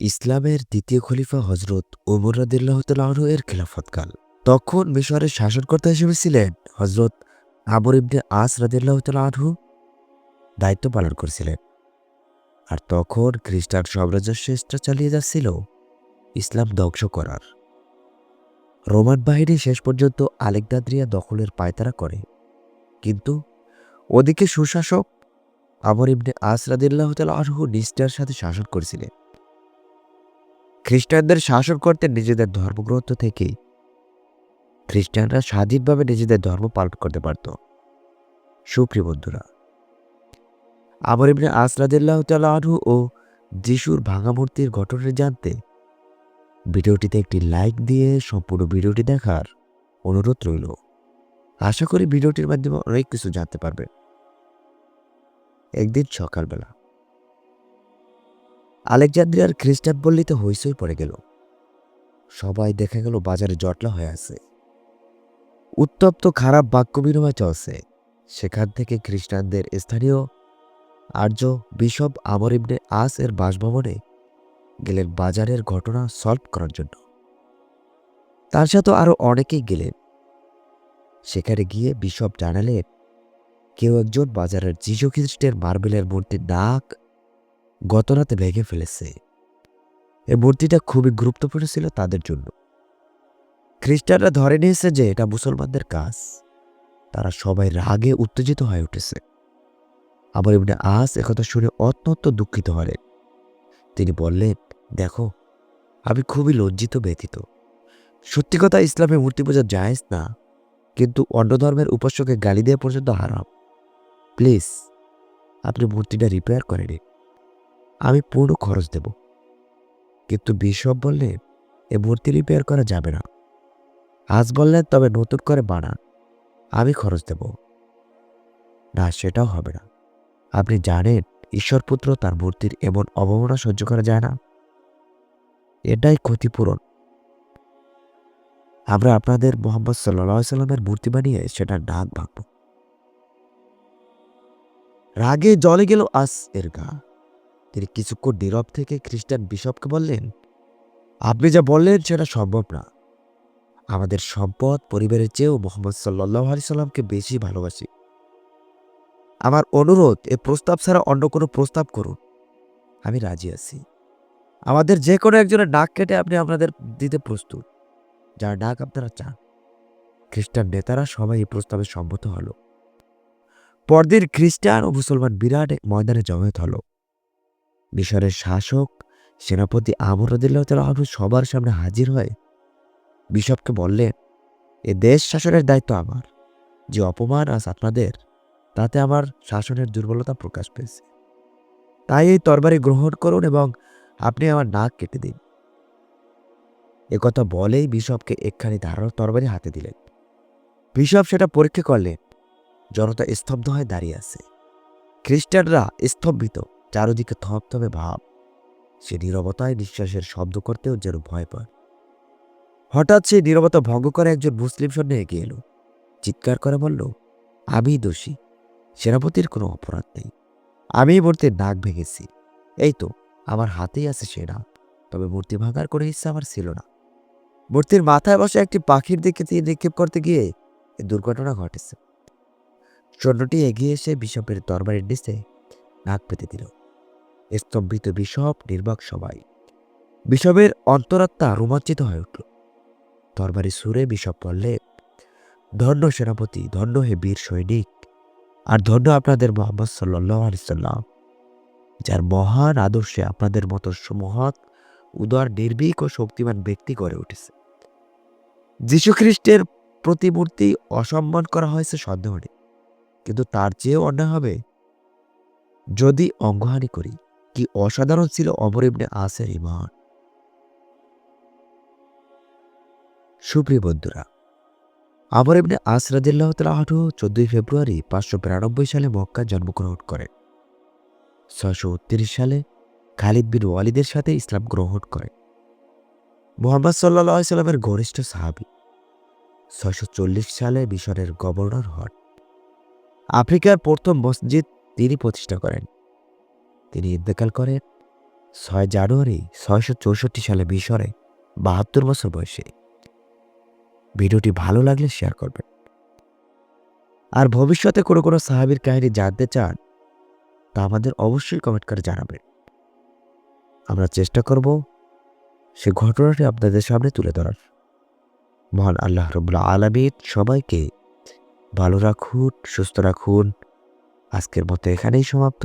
ইসলামের দ্বিতীয় খলিফা হজরত উমর রাদিল্লাহ তালাহ এর খেলাফতকাল। তখন মিশরের শাসনকর্তা হিসেবে ছিলেন হজরত আমর ইবনে আস রাদিল্লাহ তালাহু দায়িত্ব পালন করছিলেন। আর তখন খ্রিস্টান সাম্রাজ্যের চেষ্টা চালিয়ে যাচ্ছিল ইসলাম ধ্বংস করার। রোমান বাহিনী শেষ পর্যন্ত আলেকদাদ্রিয়া দখলের পায়তারা করে। কিন্তু ওদিকে সুশাসক আমর ইবনে আস রাদিল্লাহ তালাহু নিষ্ঠার সাথে শাসন করেছিলেন। খ্রিস্টানদের শাসন করতে নিজেদের ধর্মগ্রন্থ থেকে খ্রিস্টানরা স্বাধীনভাবে নিজেদের ধর্ম পালন করতে পারত। সুপ্রিয় বন্ধুরা, আমর ইবনে আসরাদিল্লাহ তালু ও যিশুর ভাঙা মূর্তির ঘটনা জানতে ভিডিওটিতে একটি লাইক দিয়ে সম্পূর্ণ ভিডিওটি দেখার অনুরোধ রইল। আশা করি ভিডিওটির মাধ্যমে অনেক কিছু জানতে পারবে একদিন সকালবেলা আলেকজান্দ্রিয়ার খ্রিস্টান হইসই পড়ে গেল। সবাই দেখা গেল বাজারে জটলা হয়ে আছে। উত্তপ্ত খারাপ বাক্য বিনিময় চলছে। সেখান থেকে খ্রিস্টানদের স্থানীয় আর্য বিশপ আমর ইবনে আস এর বাসভবনে গেলেন বাজারের ঘটনা সলভ করার জন্য। তার সাথে আরও অনেকেই গেলেন। সেখানে গিয়ে বিশপ জানালেন, কেউ একজন বাজারের যীশু খ্রিস্টের মার্বেলের মূর্তির নাক গত রাতে ভেঙে ফেলেছে। এই মূর্তিটা খুবই গুরুত্বপূর্ণ ছিল তাদের জন্য। খ্রিস্টানরা ধরে নিয়েছে যে এটা মুসলমানদের কাজ। তারা সবাই রাগে উত্তেজিত হয়ে উঠেছে। আবার এমনি আজ একথা শুনে অত্যন্ত দুঃখিত হলেন। তিনি বললেন, দেখো, আমি খুবই লজ্জিত ব্যথিত সত্যি কথা ইসলামে মূর্তি পূজা জায়েজ না, কিন্তু অন্য ধর্মের উপাস্যকে গালি দেওয়া পর্যন্ত হারাম। প্লিজ, আপনি মূর্তিটা রিপেয়ার করে নিন। আমি পূর্ণ খরচ দেব। কিন্তু বিশপ বললে, এ মূর্তি রিপেয়ার করা যাবে না। আজ বললেন তবে নতুন করে বানান আমি খরচ দেব। না, সেটাও হবে না। আপনি জানেন, ঈশ্বরপুত্র তার মূর্তির এমন অবমাননা সহ্য করা যায় না। এটাই ক্ষতিপূরণ। আমরা আপনাদের মোহাম্মদ সাল্লা সাল্লামের মূর্তি বানিয়ে সেটার নাক ভাঙব। রাগে জলে গেল আস এর গা। তিনি কিছুক্ষণ নীরব থেকে খ্রিস্টান বিশপকে বললেন, আপনি যা বললেন সেটা সম্ভব না। আমাদের সম্পদ, পরিবারের চেয়েও মোহাম্মদ সাল্লাহ আলি সাল্লামকে বেশি ভালোবাসি। আমার অনুরোধ, এ প্রস্তাব ছাড়া অন্য কোনো প্রস্তাব করুন। আমি রাজি আছি। আমাদের যে কোনো একজনের ডাক কেটে আপনি আপনাদের দিতে প্রস্তুত। যার ডাক আপনারা চান। খ্রিস্টান নেতারা সবাই এই প্রস্তাবে সম্মত হল। পরদিন খ্রিস্টান ও মুসলমান বিরাট এক ময়দানে জমায়েত হলো। মিশরের শাসক সেনাপতি আমর রদিল্লাহ সবার সামনে হাজির হয়ে। বিশপকে বললেন এ দেশ শাসনের দায়িত্ব আমার। যে অপমান আজ আপনাদের, তাতে আমার শাসনের দুর্বলতা প্রকাশ পেয়েছে। তাই এই তরবারি গ্রহণ করুন এবং আপনি আমার নাক কেটে দিন। একথা বলেই বিশপকে একখানি ধারালো তরবারি হাতে দিলেন। বিশপ সেটা পরীক্ষা করলেন। জনতা স্তব্ধ হয়ে দাঁড়িয়ে আছে। খ্রিস্টানরা স্তম্ভিত চারদিকে থমথমে ভাব। সে নীরবতায় নিঃশ্বাসের শব্দ করতেও যেন ভয় পায়। হঠাৎ সে নীরবতা ভঙ্গ করে একজন মুসলিম সৈন্য এগিয়ে এলো। চিৎকার করে বলল, আমি দোষী। সেনাপতির কোনো অপরাধ নেই। আমি মূর্তির নাক ভেঙেছি। এই তো, আমার হাতেই আছে সে নাক। তবে মূর্তি ভাঙার কোনো ইচ্ছা আমার ছিল না। মূর্তির মাথায় বসে একটি পাখির দিকে দিয়ে নিক্ষেপ করতে গিয়ে দুর্ঘটনা ঘটেছে। সৈন্যটি এগিয়ে এসে বিশপের দরবারের নিচে নাক পেতে দিল। স্তম্ভিত বিশপ নির্বাক সবাই বিশপের অন্তরাত্মা রোমাঞ্চিত হয়ে উঠল। দরবারি সুরে বিশপ বললে, ধন্য সেনাপতি, ধন্য হে বীর সৈনিক, আর ধন্য আপনাদের মোহাম্মদ আলিয়াল্লাম যার মহান আদর্শে আপনাদের মতো মহৎ উদার, নির্ভীক ও শক্তিমান ব্যক্তি গড়ে উঠেছে। যীশুখ্রিস্টের প্রতিমূর্তি অসম্মান করা হয়েছে সন্দেহ নেই, কিন্তু তার চেয়েও অন্যায় হবে যদি অঙ্গহানি করি। কি অসাধারণ ছিল অমর ইবনে আসের ইমান। সুপ্রিয় বন্ধুরা আমর ইবনে আস রাদিল্লাহ তালাহু চোদ্দই ফেব্রুয়ারি পাঁচশো বিরানব্বই সালে মক্কা জন্মগ্রহণ করেন। ছয়শো উনত্রিশ সালে খালিদ বিন ওয়ালিদের সাথে ইসলাম গ্রহণ করেন। মোহাম্মদ সাল্লাহ সাল্লামের ঘনিষ্ঠ সাহাবি। ছয়শো চল্লিশ সালে মিশরের গভর্নর হন। আফ্রিকার প্রথম মসজিদ তিনি প্রতিষ্ঠা করেন। তিনি ইন্তেকাল করেন। ছয় জানুয়ারি ছয়শো চৌষট্টি সালে মিশরে বাহাত্তর বছর বয়সে। ভিডিওটি ভালো লাগলে শেয়ার করবেন। আর ভবিষ্যতে কোনো কোনো সাহাবির কাহিনী জানতে চান, তা আমাদের অবশ্যই কমেন্ট করে জানাবেন। আমরা চেষ্টা করব সে ঘটনাটি আপনাদের সামনে তুলে ধরার। মহান আল্লাহ রবুল্লা আলমিন সবাইকে ভালো রাখুন, সুস্থ রাখুন। আজকের মতো এখানেই সমাপ্ত।